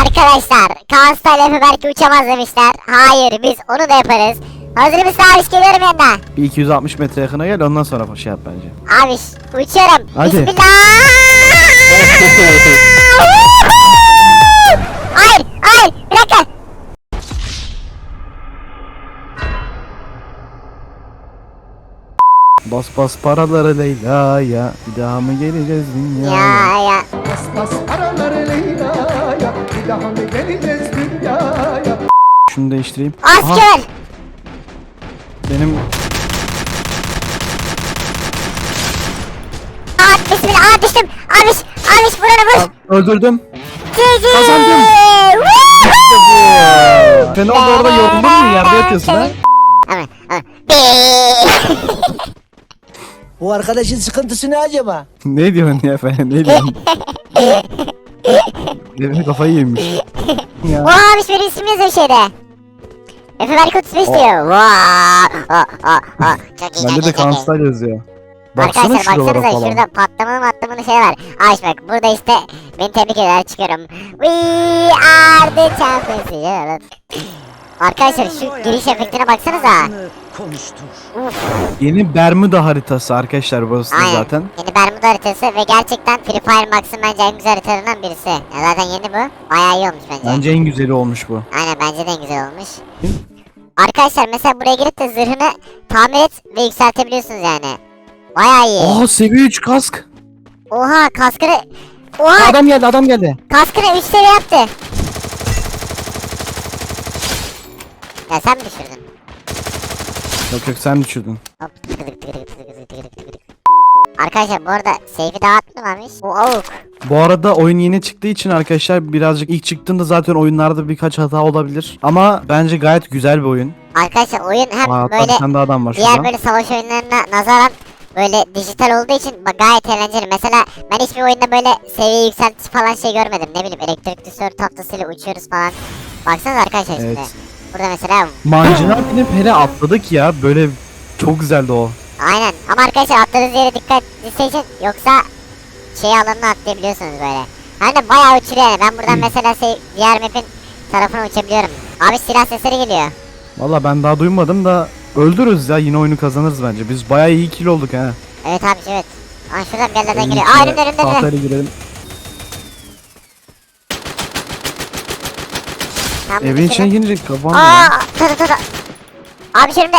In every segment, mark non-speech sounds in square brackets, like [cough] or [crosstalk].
Arkadaşlar Kaan Style belki uçamaz demişler. Hayır biz onu da yaparız. Hazır mısın abiş geliyorum yanına. Bir 260 metre yakına gel ondan sonra şey yap bence. Abiş uçuyorum. Hadi. Bismillah. hayır hayır bir dakika. Bas bas paraları Leyla'ya Bir daha mı geleceğiz dünyaya? Ya ya. Bas bas paraları Leyla'ya Bir daha mı geleceğiz dünyaya Şunu değiştireyim. Aha, Asker. benim Aa bismillah. Aa düştüm. Abiş. Abiş buranı vur. öldürdüm. Cici. Kazandım. Sen orada orada yoruldun mu? Yerde yatıyorsun ha? Ama [laughs] ama. Bu arkadaşın sıkıntısı ne acaba? ne diyorsun ya efendim? Ne diyorsun? Benim kafayı yemiş. Ya. Oha abiş benim ismim yazıyor şeyde. Efe belki 35 diyor. Vaa. Aa, aa, aa. Çok iyi. Bende de kanslar yazıyor. Baksana Arkadaşlar şuralara baksanıza falan. şurada patlamalı matlamalı şey var. Aç bak burada işte beni tebrik eder çıkıyorum. We are the champions. Arkadaşlar şu giriş efektine baksanıza. Yeni Bermuda haritası arkadaşlar burası da Aynen. zaten. Yeni Bermuda haritası ve gerçekten Free Fire Max'ın bence en güzel haritalarından birisi. Ya zaten yeni bu. Bayağı iyi olmuş bence. Bence en güzeli olmuş bu. Aynen bence de en güzel olmuş. Arkadaşlar mesela buraya girip de zırhını tamir et ve yükseltebiliyorsunuz yani. Bayağı iyi. Aa seviye 3 kask. Oha kaskını... Oha Adam geldi adam geldi. kaskını 3 seviye yaptı. Ya sen mi düşürdün? Yok yok sen düşürdün. Hop. Arkadaşlar bu arada safe'i dağıtmamış. O avuk. Bu arada oyun yeni çıktığı için arkadaşlar birazcık ilk çıktığında zaten oyunlarda birkaç hata olabilir. Ama bence gayet güzel bir oyun. Arkadaşlar oyun hem Aa, hatta böyle tane de adam var diğer şurada. böyle savaş oyunlarına nazaran böyle dijital olduğu için ba- gayet eğlenceli. Mesela ben hiçbir oyunda böyle seviye yükseltisi falan şey görmedim. Ne bileyim elektrik düsör tahtasıyla uçuyoruz falan. Baksanıza arkadaşlar Evet. Burada mesela Mancınık binip hele atladık ya böyle çok güzeldi o. aynen ama arkadaşlar atladığınız yere dikkat seçin yoksa şey alanına atlayabiliyorsunuz böyle. Hem de bayağı uçuruyor yani. Ben buradan mesela şey, diğer map'in tarafına uçabiliyorum. Abi silah sesleri geliyor. Valla ben daha duymadım da öldürürüz ya yine oyunu kazanırız bence. Biz bayağı iyi kill olduk ha. Evet abi evet. Aa şuradan bir yerlerden geliyor. Aa önümde önümde. Tahtayla girelim. Tam Evin içine girince kafam Aa tada tada. Abi şimdi.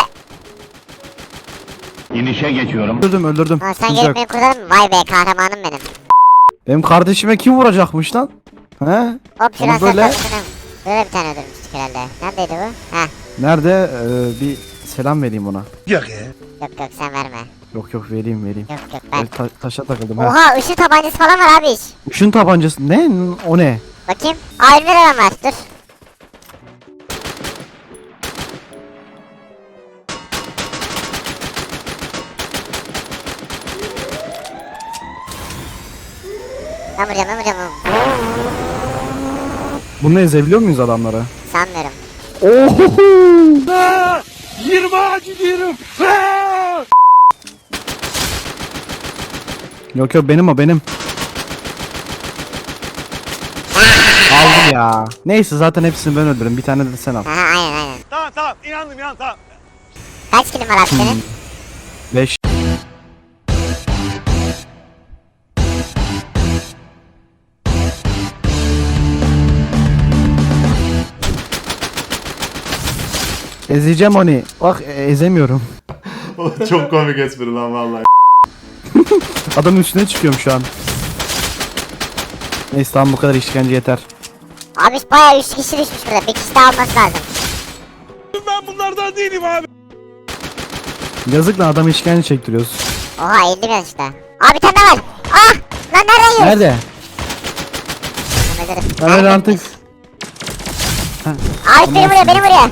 İnişe geçiyorum. Öldürdüm öldürdüm. Aa, sen gelip yok. beni kurtardın mı? Vay be kahramanım benim. Benim kardeşime kim vuracakmış lan? He? Hop şuradan Ama böyle- böyle... Bir tane öldürmüştük herhalde. Neredeydi bu? Heh. Nerede? Ee, bir selam vereyim ona. Yok yok sen verme. Yok yok vereyim vereyim. Yok yok ben. Böyle ta- taşa takıldım ha. Oha ışın tabancası falan var abi iş. Işın tabancası ne? O ne? Bakayım. De adam var. Dur. Ben vuracağım ben vuracağım. Bunu ezebiliyor muyuz adamları? Sanmıyorum. Oho! 20 gidiyorum. Yok yok benim o benim. Aldım ya. Neyse zaten hepsini ben öldürürüm. Bir tane de sen al. Aha aynen aynen. Tamam tamam inandım inandım tamam. Kaç kilim var abi senin? 5. Ezeceğim onu. Bak e- ezemiyorum. Çok komik espri lan vallahi. [laughs] Adamın üstüne çıkıyorum şu an. Neyse tamam bu kadar işkence yeter. Abi bayağı 3 kişi düşmüş burada. Bir kişi daha alması lazım. Ben bunlardan değilim abi. Yazık lan adam işkence çektiriyoruz. Oha 50 bin işte. Abi bir tane daha var. Ah! Lan nereden yiyorsun? Nerede? Dilerim. Ben artık. Abi beni vuruyor beni vuruyor.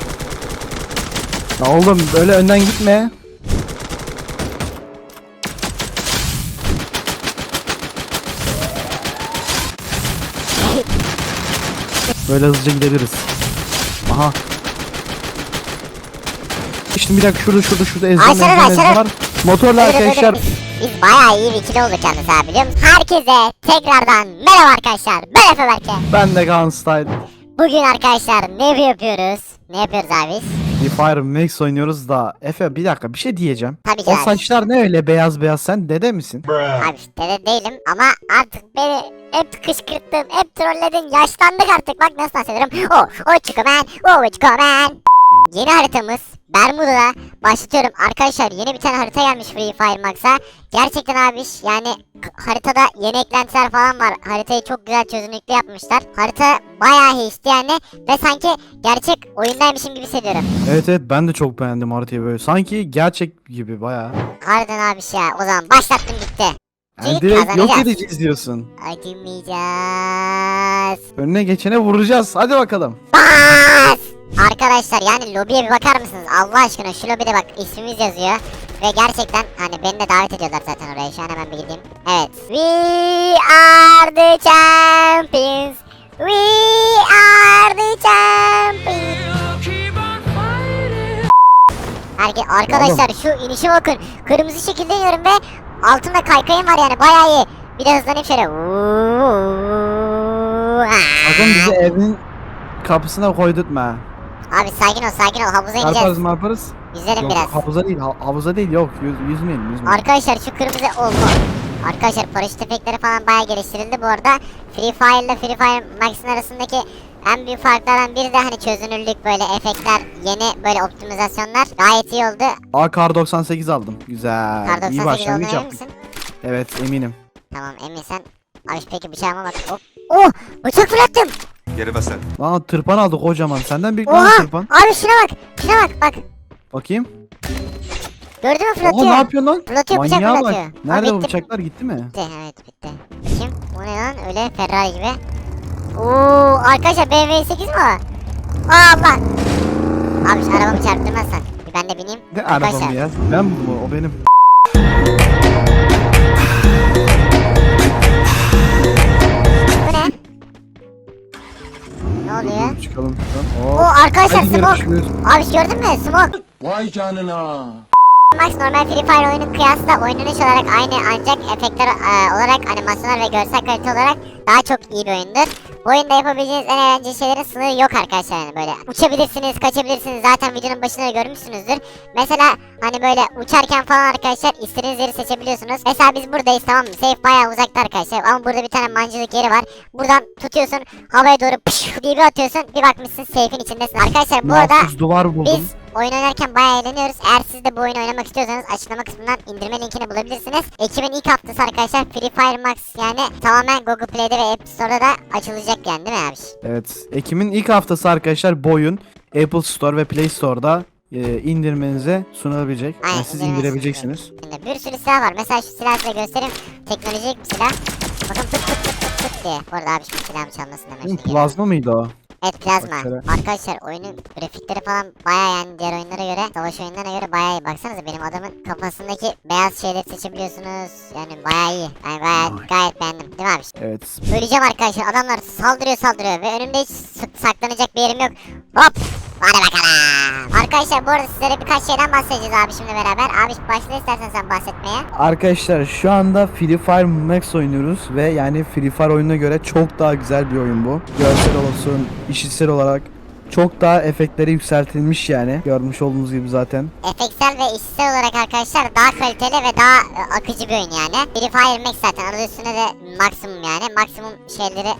Ya oğlum öyle önden gitme. Böyle hızlıca gidebiliriz. Aha. Şimdi bir dakika şurada şurada şurada ezeceğim aşağıda. var. Motorla arkadaşlar öyle. Biz bayağı iyi bir ikili olduk yalnız abi biliyor musun? Herkese tekrardan merhaba arkadaşlar. Ben Efe Berke. Ben de Gun Style. Bugün arkadaşlar ne yapıyoruz? Ne yapıyoruz abi Free Fire Max oynuyoruz da. Efe bir dakika bir şey diyeceğim. Tabii ki O abi. saçlar ne öyle beyaz beyaz sen dede misin? Abi dede değilim ama artık beni hep kışkırttın, hep trolledin, yaşlandık artık. Bak nasıl dans ediyorum. Oh, oh Chicoman, oh Chicoman. Yeni haritamız Bermuda'da başlatıyorum. Arkadaşlar yeni bir tane harita gelmiş Free Fire Max'a. Gerçekten abiş yani haritada yeni eklentiler falan var. Haritayı çok güzel çözünürlüklü yapmışlar. Harita bayağı HD yani ve sanki gerçek oyundaymışım gibi hissediyorum. Evet evet ben de çok beğendim haritayı böyle. Sanki gerçek gibi bayağı. Harbiden abiş ya. O zaman başlattım gitti. Yani direkt yok edeceğiz diyorsun. Acımayacağız. Önüne geçene vuracağız. Hadi bakalım. Bas! Arkadaşlar yani lobiye bir bakar mısınız? Allah aşkına şu lobide bak ismimiz yazıyor. Ve gerçekten hani beni de davet ediyorlar zaten oraya. Şu an hemen bir gideyim. Evet. We are the champions. We are the champions. Herke arkadaşlar şu inişe bakın. Kırmızı şekilde iniyorum ve altında kaykayım var yani bayağı iyi. Bir de hızlanayım şöyle. Sakın bizi evin kapısına koydurtma. Abi sakin ol sakin ol havuza Yaparız ineceğiz. mı yaparız? Yüzelim Yok, biraz. havuza değil, ha- havuza değil yok. Yüz, yüzmeyelim, yüzmeyelim. Arkadaşlar şu kırmızı oldu. Arkadaşlar paraşüt efektleri falan bayağı geliştirildi bu arada. Free Fire ile Free Fire Max'in arasındaki en büyük farklardan biri de hani çözünürlük böyle efektler, yeni böyle optimizasyonlar gayet iyi oldu. Aa kar 98 aldım. Güzel. Kar İyi 98 olduğuna başlangıç emin yaptık. misin? Evet eminim. Tamam emin sen. Abi peki bıçağıma bak. Hop. Oh! Bıçak fırlattım. Geri bas sen. Lan tırpan aldık kocaman. Senden büyük lan Oha! tırpan. Abi şuna bak. Şuna bak bak. Bakayım. Gördün mü Oha fırlatıyor? ne yapıyorsun lan? Fırlatıyor bıçak Manyağa bak. fırlatıyor. Nerede Abi bu bitti. bıçaklar gitti mi? Bitti evet bitti. Bakayım bu ne lan öyle Ferrari gibi. Oo arkadaşlar BMW 8 mi o? Aa Allah. Abi şu arabamı çarptırmazsan. Bir ben de bineyim. Ne Arkadaşlar, arabam ya? Ben bu o benim. Oluyor? Çıkalım şuradan. Oo Oo. arkadaşlar Hadi smoke. görüşürüz. Abi gördün mü smoke? Vay canına Max normal Free Fire oyunun kıyasla oynanış olarak aynı ancak efektler e, olarak animasyonlar ve görsel kalite olarak daha çok iyi bir oyundur. Bu oyunda yapabileceğiniz en eğlenceli şeylerin sınırı yok arkadaşlar yani böyle. Uçabilirsiniz, kaçabilirsiniz zaten videonun başında da görmüşsünüzdür. Mesela hani böyle uçarken falan arkadaşlar istediğiniz yeri seçebiliyorsunuz. Mesela biz buradayız tamam mı? Safe bayağı uzakta arkadaşlar ama burada bir tane mancılık yeri var. Buradan tutuyorsun havaya doğru pış diye bir atıyorsun bir bakmışsın safe'in içindesin. Arkadaşlar bu arada duvar buldum. biz oyun oynarken bayağı eğleniyoruz. Eğer siz de bu oyunu oynamak istiyorsanız açıklama kısmından indirme linkini bulabilirsiniz. Ekibin ilk haftası arkadaşlar Free Fire Max yani tamamen Google Play'de ve App Store'da da açılacak yani değil mi abi? Evet. Ekim'in ilk haftası arkadaşlar bu oyun Apple Store ve Play Store'da e, indirmenize sunulabilecek. Aynen, Yani siz indirebileceksiniz. Şimdi bir sürü silah var. Mesela şu silahı size göstereyim. Teknolojik bir silah. Bakın tık tık tık tık tık diye. Bu arada abi şimdi silahımı çalmasın hemen. Plazma mıydı o? Evet plazma. Arkadaşlar oyunun grafikleri falan bayağı yani diğer oyunlara göre, savaş oyunlarına göre bayağı iyi. Baksanıza benim adamın kafasındaki beyaz şeyleri seçebiliyorsunuz. Yani bayağı iyi. Yani gayet, gayet beğendim. Değil mi abi? Evet. Öleceğim arkadaşlar. Adamlar saldırıyor saldırıyor ve önümde hiç saklanacak bir yerim yok. Hop! Hadi bakalım. Arkadaşlar bu arada sizlere birkaç şeyden bahsedeceğiz abi şimdi beraber. Abi başla istersen sen bahsetmeye. Arkadaşlar şu anda Free Fire Max oynuyoruz ve yani Free Fire oyununa göre çok daha güzel bir oyun bu. Görsel olsun, işitsel olarak çok daha efektleri yükseltilmiş yani. Görmüş olduğunuz gibi zaten. Efeksel ve işitsel olarak arkadaşlar daha kaliteli ve daha e, akıcı bir oyun yani. Free Fire Max zaten adı üstünde de maksimum yani. Maksimum şeyleri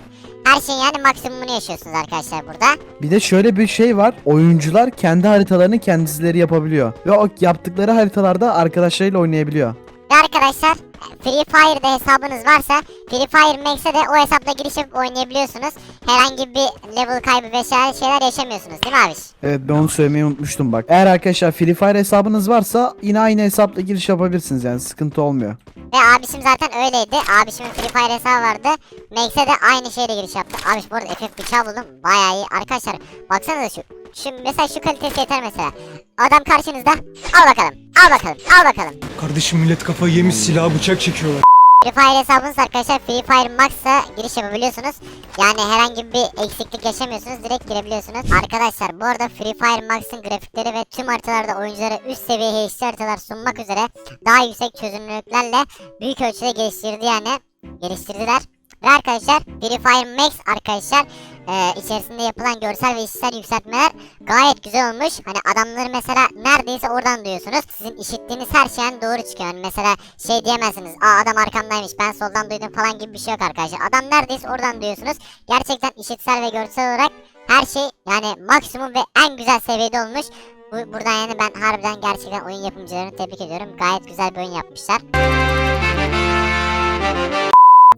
her şeyin yani maksimumunu yaşıyorsunuz arkadaşlar burada. Bir de şöyle bir şey var. Oyuncular kendi haritalarını kendileri yapabiliyor. Ve o yaptıkları haritalarda arkadaşlarıyla oynayabiliyor. Ve arkadaşlar Free Fire'da hesabınız varsa Free Fire Max'e de o hesapla giriş yapıp oynayabiliyorsunuz. Herhangi bir level kaybı vesaire şeyler yaşamıyorsunuz değil mi abi? Evet ben onu söylemeyi unutmuştum bak. Eğer arkadaşlar Free Fire hesabınız varsa yine aynı hesapla giriş yapabilirsiniz yani sıkıntı olmuyor. Ve abişim zaten öyleydi. Abişimin Free Fire hesabı vardı. Max'e de aynı şeyle giriş yaptı. Abiş bu arada FF bıçağı buldum. Bayağı iyi. Arkadaşlar baksanıza şu. Şu mesela şu kalitesi yeter mesela. Adam karşınızda. Al bakalım. Al bakalım. Al bakalım. Kardeşim millet kafayı yemiş silah bıçak çekiyorlar. Free Fire hesabınız arkadaşlar Free Fire Max'a giriş yapabiliyorsunuz. Yani herhangi bir eksiklik yaşamıyorsunuz. Direkt girebiliyorsunuz. Arkadaşlar bu arada Free Fire Max'ın grafikleri ve tüm haritalarda oyunculara üst seviye HD haritalar sunmak üzere daha yüksek çözünürlüklerle büyük ölçüde geliştirdi yani. Geliştirdiler. Ve arkadaşlar Fire Max arkadaşlar e, içerisinde yapılan görsel ve işitsel yükseltmeler gayet güzel olmuş. Hani adamları mesela neredeyse oradan duyuyorsunuz. Sizin işittiğiniz her şeyin doğru çıkıyor. Yani mesela şey diyemezsiniz. Aa adam arkamdaymış ben soldan duydum falan gibi bir şey yok arkadaşlar. Adam neredeyse oradan duyuyorsunuz. Gerçekten işitsel ve görsel olarak her şey yani maksimum ve en güzel seviyede olmuş. Bu, buradan yani ben harbiden gerçekten oyun yapımcılarını tebrik ediyorum. Gayet güzel bir oyun yapmışlar.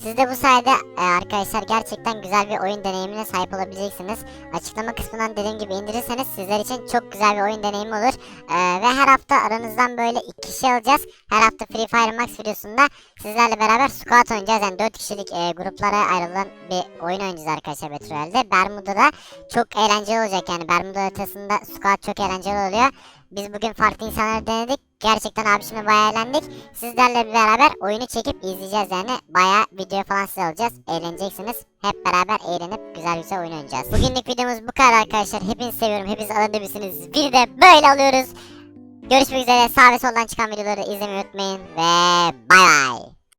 Siz de bu sayede e, arkadaşlar gerçekten güzel bir oyun deneyimine sahip olabileceksiniz. Açıklama kısmından dediğim gibi indirirseniz sizler için çok güzel bir oyun deneyimi olur. E, ve her hafta aranızdan böyle iki kişi alacağız. Her hafta Free Fire Max videosunda sizlerle beraber squad oynayacağız. Yani 4 kişilik e, gruplara ayrılan bir oyun oynayacağız arkadaşlar Battle Royale'de. Bermuda'da çok eğlenceli olacak yani Bermuda haritasında squad çok eğlenceli oluyor. Biz bugün farklı insanları denedik. Gerçekten abişimle bayağı eğlendik. Sizlerle beraber oyunu çekip izleyeceğiz yani. Bayağı video falan size alacağız. Eğleneceksiniz. Hep beraber eğlenip güzel güzel oyun oynayacağız. Bugünlük videomuz bu kadar arkadaşlar. Hepinizi seviyorum. Hepiniz alabilirsiniz. Bir de böyle alıyoruz. Görüşmek üzere. Sağ ve soldan çıkan videoları izlemeyi unutmayın. Ve bay bay.